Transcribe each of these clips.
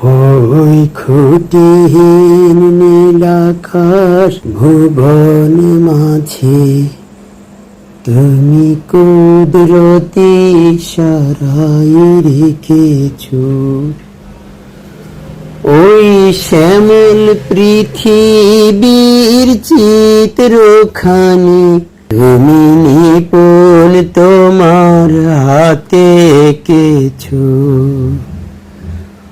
ওই খুঁটিহীন নীলাকাশ ভুবন মাঝে। তুমি কুদরতি সারাই রেখেছ। ওই শ্যামল পৃথিবীর চিত্রখানি তুমি নিপুণ তোমার হাতে কেছো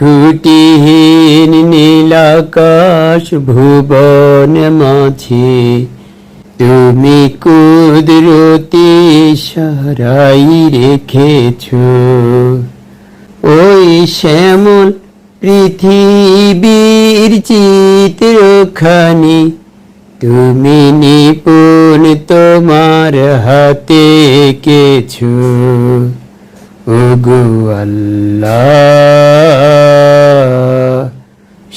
ওই খুঁটিহীন নীলাকাশ ভুবন মাঝে। তুমি কুদরতি সারাই রেখেছ। ওই শ্যামল পৃথিবীর চিত্রখানি, তুমি নিপুণ তোমার হাতে কেছো ওগো আল্লাহ।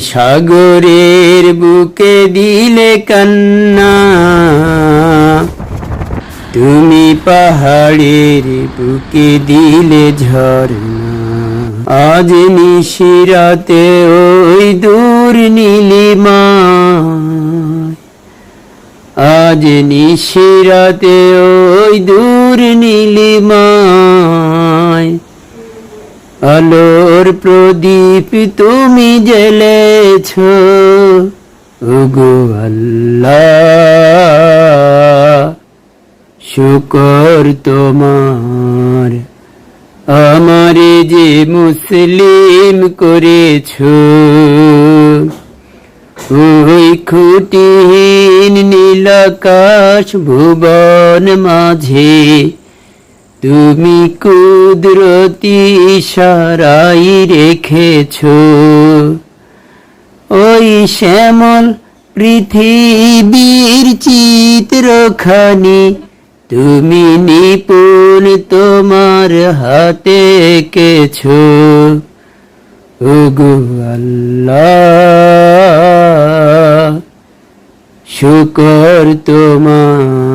সাগরের বুকে দিলে কান্না। তুমি পাহাড়ের বুকে দিলে ঝরনা আজ নিশিরাতে ওই দূর নীলিমা আজ নিশিরাতে ওই দূর নীলিমায়। আলোর প্রদীপ তুমি আল্লাহ, শুকর তোমার। আমারে যে মুসলিম করেছ, ওই খুঁটিহীন নীলাকাশ ভুবন মাঝে তুমি কুদরতি সারাই রেখেছ। ওই শ্যামল পৃথিবীর চিত্রখানি, তুমি নিপুণ তোমার হাতে কেছ ওগো আল্লাহ, শুকর তোমার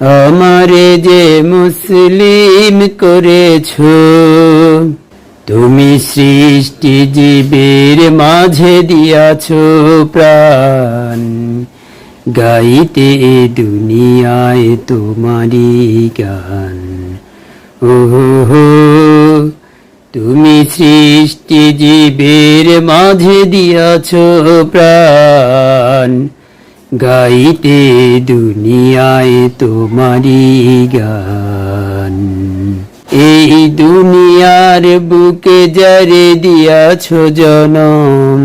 আমারে যে মুসলিম করেছ, তুমি সৃষ্টি জীবের মাঝে দিয়াছ প্রাণ। গাইতে দুনিয়ায় তোমারি গান। ওহো তুমি সৃষ্টি জীবের মাঝে দিয়াছ প্রাণ। গাইতে দুনিয়ায় তোমারি গান। এই দুনিয়ার বুকে জারে দিয়াছ জনম,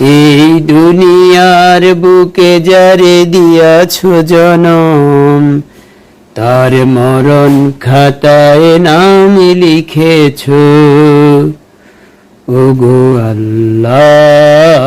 এই দুনিয়ার বুকে যারে দিয়াছ জনম, তার মরণ খাতায় নাম লিখেছ। ওগো আল্লাহ।